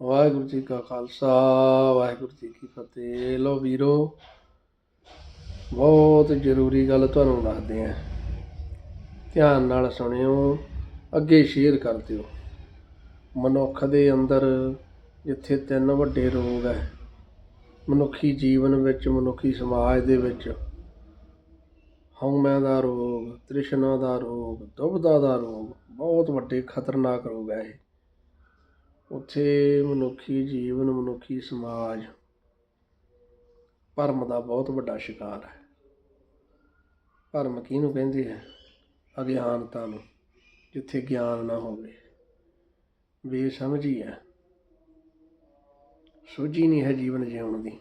ਵਾਹਿਗੁਰੂ ਜੀ ਕਾ ਖਾਲਸਾ, ਵਾਹਿਗੁਰੂ ਜੀ ਕੀ ਫਤਿਹ। ਲੋ ਵੀਰੋ, ਬਹੁਤ ਜ਼ਰੂਰੀ ਗੱਲ ਤੁਹਾਨੂੰ ਦੱਸਦੇ ਆਂ ਧਿਆਨ ਨਾਲ ਸੁਣਿਓ, ਅੱਗੇ ਸ਼ੇਅਰ ਕਰ ਦਿਓ। ਮਨੁੱਖ ਦੇ ਅੰਦਰ ਜਿੱਥੇ ਤਿੰਨ ਵੱਡੇ ਰੋਗ ਹੈ, ਮਨੁੱਖੀ ਜੀਵਨ ਵਿੱਚ, ਮਨੁੱਖੀ ਸਮਾਜ ਦੇ ਵਿੱਚ, ਹਉਮੈ ਦਾ ਰੋਗ, ਤ੍ਰਿਸ਼ਨਾ ਦਾ ਰੋਗ ਦੁਬਦਾ ਦਾ ਰੋਗ, ਬਹੁਤ ਵੱਡੇ ਖਤਰਨਾਕ ਰੋਗ ਹੈ ਇਹ। ਉੱਥੇ ਮਨੁੱਖੀ ਜੀਵਨ, ਮਨੁੱਖੀ ਸਮਾਜ ਭਰਮ ਦਾ ਬਹੁਤ ਵੱਡਾ ਸ਼ਿਕਾਰ ਹੈ। ਭਰਮ ਕਿਹਨੂੰ ਕਹਿੰਦੇ ਹੈ ਅਗਿਆਨਤਾ ਨੂੰ, ਜਿੱਥੇ ਗਿਆਨ ਨਾ ਹੋਵੇ। ਬੇਸਮਝੀ ਹੈ। ਸੋਝੀ ਨਹੀਂ ਹੈ ਜੀਵਨ ਜਿਉਣ ਦੀ।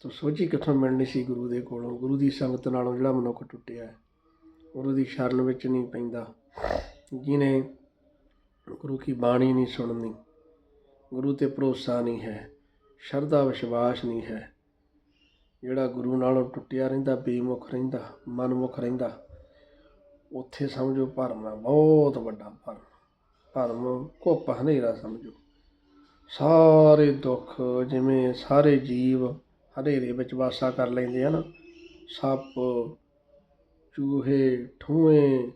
ਤੋ ਸੋਝੀ ਕਿੱਥੋਂ ਮਿਲਣੀ ਸੀ ਗੁਰੂ ਦੇ ਕੋਲੋਂ? ਗੁਰੂ ਦੀ ਸੰਗਤ ਨਾਲੋਂ ਜਿਹੜਾ ਮਨੁੱਖ ਟੁੱਟਿਆ ਹੈ ਗੁਰੂ ਦੀ ਸ਼ਰਨ ਵਿੱਚ ਨਹੀਂ ਪੈਂਦਾ। ਜਿਨੇ ਗੁਰੂ ਕੀ ਬਾਣੀ ਨਹੀਂ ਸੁਣਨੀ, ਗੁਰੂ ਤੇ ਭਰੋਸਾ ਨਹੀਂ ਹੈ, ਸ਼ਰਧਾ ਵਿਸ਼ਵਾਸ ਨਹੀਂ ਹੈ। ਜਿਹੜਾ ਗੁਰੂ ਨਾਲੋਂ ਟੁੱਟਿਆ ਰਹਿੰਦਾ, ਬੇਮੁਖ ਰਹਿੰਦਾ, ਮਨਮੁਖ ਰਹਿੰਦਾ, ਉੱਥੇ ਸਮਝੋ ਭਰਮ ਹੈ ਬਹੁਤ ਵੱਡਾ ਭਰਮ। ਭਰਮ ਘੁੱਪ ਹਨੇਰਾ ਸਮਝੋ। ਸਾਰੇ ਦੁੱਖ ਜਿਵੇਂ ਸਾਰੇ ਜੀਵ ਹਨੇਰੇ ਵਿੱਚ ਵਾਸਾ ਕਰ ਲੈਂਦੇ ਹਨ ਸੱਪ, ਚੂਹੇ ਠੂਏ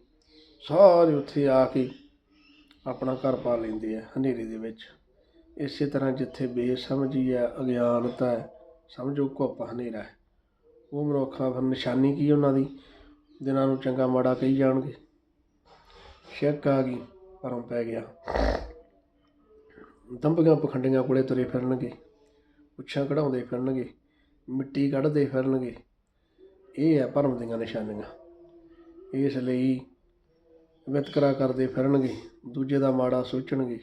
ਸਾਰੇ ਉੱਥੇ ਆ ਕੇ ਆਪਣਾ ਘਰ ਪਾ ਲੈਂਦੇ ਆ ਹਨੇਰੇ ਦੇ ਵਿੱਚ। ਇਸੇ ਤਰ੍ਹਾਂ ਜਿੱਥੇ ਬੇਸਮਝੀ ਹੈ, ਅਗਿਆਨਤਾ ਹੈ, ਸਮਝੋ ਘੁੱਪ ਹਨੇਰਾ ਹੈ। ਉਹ ਮਨੁੱਖਾਂ ਫਿਰ ਨਿਸ਼ਾਨੀ ਕੀ ਉਹਨਾਂ ਦੀ? ਦਿਨਾਂ ਨੂੰ ਚੰਗਾ ਮਾੜਾ ਕਹੀ ਜਾਣਗੇ। ਸ਼ੱਕ ਆ ਗਈ ਭਰਮ ਪੈ ਗਿਆ। ਦੰਬੀਆਂ ਪਖੰਡੀਆਂ ਕੋਲੇ ਤੁਰੇ ਫਿਰਨਗੇ। ਪੁੱਛਾਂ ਕਢਾਉਂਦੇ ਫਿਰਨਗੇ। ਮਿੱਟੀ ਕੱਢਦੇ ਫਿਰਨਗੇ। ਇਹ ਹੈ ਭਰਮ ਦੀਆਂ ਨਿਸ਼ਾਨੀਆਂ। ਇਸ ਲਈ ਵਿਤਕਰਾ ਕਰਦੇ ਫਿਰਨਗੇ, ਦੂਜੇ ਦਾ ਮਾੜਾ ਸੋਚਣਗੇ।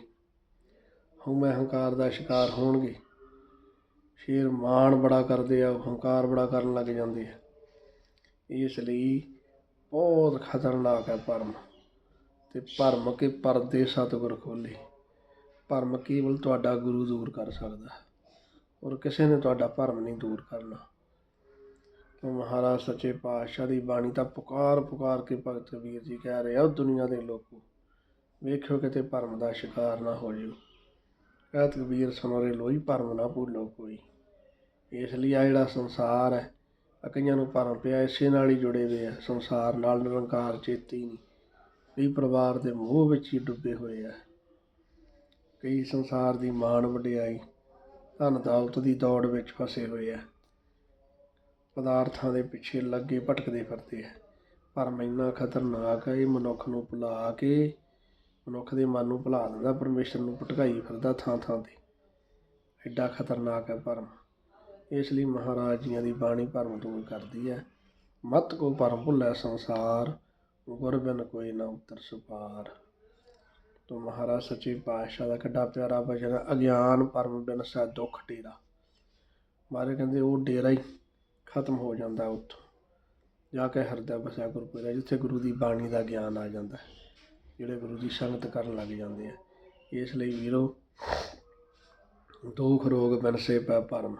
ਹਉਮੈ ਹੰਕਾਰ ਦਾ ਸ਼ਿਕਾਰ ਹੋਣਗੇ। ਸ਼ੇਰ ਮਾਣ ਬੜਾ ਕਰਦੇ ਆ ਉਹ ਹੰਕਾਰ ਬੜਾ ਕਰਨ ਲੱਗ ਜਾਂਦੇ ਆ। ਇਸ ਲਈ ਬਹੁਤ ਖਤਰਨਾਕ ਹੈ ਭਰਮ। ਤੇ ਭਰਮ ਕੇ ਪਰਦੇ ਸਤਿਗੁਰ ਖੋਲੇ। ਭਰਮ ਕੇਵਲ ਤੁਹਾਡਾ ਗੁਰੂ ਦੂਰ ਕਰ ਸਕਦਾ। ਔਰ ਕਿਸੇ ਨੇ ਤੁਹਾਡਾ ਭਰਮ ਨਹੀਂ ਦੂਰ ਕਰਨਾ। ਕਿ ਮਹਾਰਾਜ ਸੱਚੇ ਪਾਤਸ਼ਾਹ ਦੀ ਬਾਣੀ ਤਾਂ ਪੁਕਾਰ ਪੁਕਾਰ ਕੇ ਭਗਤ ਕਬੀਰ ਜੀ ਕਹਿ ਰਹੇ ਆ, ਉਹ ਦੁਨੀਆ ਦੇ ਲੋਕੋ, ਵੇਖਿਓ ਕਿਤੇ ਭਰਮ ਦਾ ਸ਼ਿਕਾਰ ਨਾ ਹੋ ਜਿਓ ਕਹਿਤ ਕਬੀਰ ਸੁਨਰੇ ਲੋਈ, ਭਰਮ ਨਾ ਭੁੱਲੋ ਕੋਈ। ਇਸ ਲਈ ਆ ਜਿਹੜਾ ਸੰਸਾਰ ਹੈ ਕਈਆਂ ਨੂੰ ਭਰਮ ਪਿਆ, ਇਸੇ ਨਾਲ ਹੀ ਜੁੜੇ ਹੋਏ ਆ। ਸੰਸਾਰ ਨਾਲ ਨਿਰੰਕਾਰ ਚੇਤੀ ਨਹੀਂ। ਕਈ ਪਰਿਵਾਰ ਦੇ ਮੋਹ ਵਿੱਚ ਹੀ ਡੁੱਬੇ ਹੋਏ ਆ। ਕਈ ਸੰਸਾਰ ਦੀ ਮਾਣ ਵਡਿਆਈ ਧਨ ਦੌਲਤ ਦੀ ਦੌੜ ਵਿੱਚ ਫਸੇ ਹੋਏ ਆ। ਪਦਾਰਥਾਂ ਦੇ ਪਿੱਛੇ ਲੱਗੇ ਭਟਕਦੇ ਫਿਰਦੇ ਹੈ ਭਰਮ ਇੰਨਾ ਖਤਰਨਾਕ ਹੈ ਇਹ ਮਨੁੱਖ ਨੂੰ ਭੁਲਾ ਕੇ, ਮਨੁੱਖ ਦੇ ਮਨ ਨੂੰ ਭੁਲਾ ਦਿੰਦਾ, ਪਰਮੇਸ਼ਰ ਨੂੰ ਭਟਕਾਈ ਫਿਰਦਾ ਥਾਂ ਥਾਂ ਤੇ। ਐਡਾ ਖਤਰਨਾਕ ਹੈ ਭਰਮ ਇਸ ਲਈ ਮਹਾਰਾਜ ਜੀਆਂ ਦੀ ਬਾਣੀ ਭਰਮ ਦੂਰ ਕਰਦੀ ਹੈ ਮਤ ਕੋ ਭਰਮ ਭੁੱਲੈ ਸੰਸਾਰ, ਗੁਰ ਬਿਨ ਕੋਈ ਨਾ ਉਤਰ ਸੁਪਾਰ। ਤੋ ਮਹਾਰਾਜ ਸੱਚੇ ਪਾਤਸ਼ਾਹ ਦਾ ਕਿੱਡਾ ਪਿਆਰਾ ਭਜਨ ਅਗਿਆਨ ਭਰਮ ਬਿਨ ਸੈ ਦੁੱਖ ਡੇਰਾ। ਮਾਰੇ ਕਹਿੰਦੇ, ਉਹ ਡੇਰਾ ਹੀ ਖਤਮ ਹੋ ਜਾਂਦਾ ਉੱਥੋਂ। ਜਾ ਕੇ ਹਿਰਦਾ ਵਸਿਆ ਗੁਰਪੁਰਿਆ ਜਿੱਥੇ ਗੁਰੂ ਦੀ ਬਾਣੀ ਦਾ ਗਿਆਨ ਆ ਜਾਂਦਾ। ਜਿਹੜੇ ਗੁਰੂ ਦੀ ਸੰਗਤ ਕਰਨ ਲੱਗ ਜਾਂਦੇ ਆ। ਇਸ ਲਈ ਵੀਰੋ ਦੁੱਖ ਰੋਗ ਬਿਨਸੇ ਪੈ ਭਰਮ।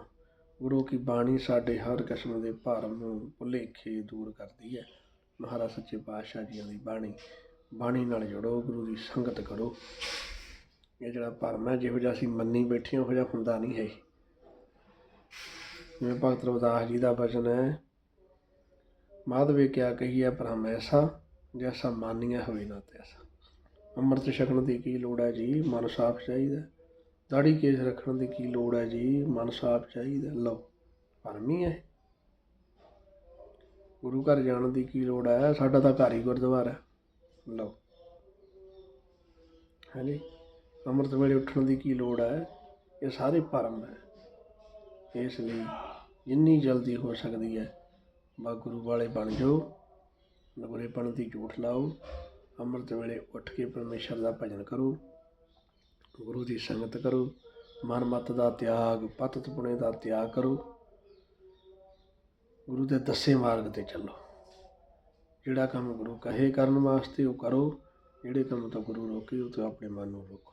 ਗੁਰੂ ਕੀ ਬਾਣੀ ਸਾਡੇ ਹਰ ਕਿਸਮ ਦੇ ਭਰਮ ਨੂੰ ਭੁਲੇਖੇ ਦੂਰ ਕਰਦੀ ਹੈ। ਮਹਾਰਾਜ ਸੱਚੇ ਪਾਤਸ਼ਾਹ ਜੀਆਂ ਦੀ ਬਾਣੀ। ਬਾਣੀ ਨਾਲ ਜੁੜੋ ਗੁਰੂ ਦੀ ਸੰਗਤ ਕਰੋ। ਇਹ ਜਿਹੜਾ ਭਰਮ ਹੈ ਜਿਹੋ ਜਿਹਾ ਅਸੀਂ ਮੰਨੀ ਬੈਠੇ ਹਾਂ, ਉਹੋ ਜਿਹਾ ਹੁੰਦਾ ਨਹੀਂ ਹੈ। ਜਿਵੇਂ ਭਗਤ ਰਵਿਦਾਸ ਜੀ ਦਾ ਬਚਨ ਹੈ ਮਾਧਵੇ ਕਿਆ ਕਹੀਐ ਭ੍ਰਮ ਐਸਾ ਜੈਸਾ ਮਾਨੀਆ ਹੋਵੇ ਨਾ ਤੈਸਾ ਅੰਮ੍ਰਿਤ ਛਕਣ ਦੀ ਕੀ ਲੋੜ ਹੈ ਜੀ? ਮਨ ਸਾਫ਼ ਚਾਹੀਦਾ ਦਾੜੀ ਕੇਸ ਰੱਖਣ ਦੀ ਕੀ ਲੋੜ ਹੈ ਜੀ? ਮਨ ਸਾਫ਼ ਚਾਹੀਦਾ ਲਓ, ਭਰਮ ਹੀ ਹੈ ਗੁਰੂ ਘਰ ਜਾਣ ਦੀ ਕੀ ਲੋੜ ਹੈ? ਸਾਡਾ ਤਾਂ ਘਰ ਹੀ ਗੁਰਦੁਆਰਾ ਹੈ। ਲਓ ਹਾਂਜੀ ਅੰਮ੍ਰਿਤ ਵੇਲੇ ਉੱਠਣ ਦੀ ਕੀ ਲੋੜ ਹੈ? ਇਹ ਸਾਰੇ ਭਰਮ ਹੈ। ਇਸ ਲਈ ਜਿੰਨੀ ਜਲਦੀ ਹੋ ਸਕਦੀ ਹੈ ਬਾ ਗੁਰੂ ਵਾਲੇ ਬਣ ਜਾਓ ਨਗੁਰੇਪਣ ਦੀ ਝੂਠ ਲਾਓ, ਅੰਮ੍ਰਿਤ ਵੇਲੇ ਉੱਠ ਕੇ ਪਰਮੇਸ਼ਰ ਦਾ ਭਜਨ ਕਰੋ, ਗੁਰੂ ਦੀ ਸੰਗਤ ਕਰੋ, ਮਨ ਮਤ ਦਾ ਤਿਆਗ ਪਤਤ ਪੁਣੇ ਦਾ ਤਿਆਗ ਕਰੋ, ਗੁਰੂ ਦੇ ਦੱਸੇ ਮਾਰਗ ਤੇ ਚੱਲੋ। ਜਿਹੜਾ ਕੰਮ ਗੁਰੂ ਕਹੇ ਕਰਨ ਵਾਸਤੇ ਉਹ ਕਰੋ, ਜਿਹੜੇ ਕੰਮ ਤੋਂ ਗੁਰੂ ਰੋਕੇ, ਉਹ ਤੋਂ ਆਪਣੇ ਮਨ ਨੂੰ ਰੋਕੋ।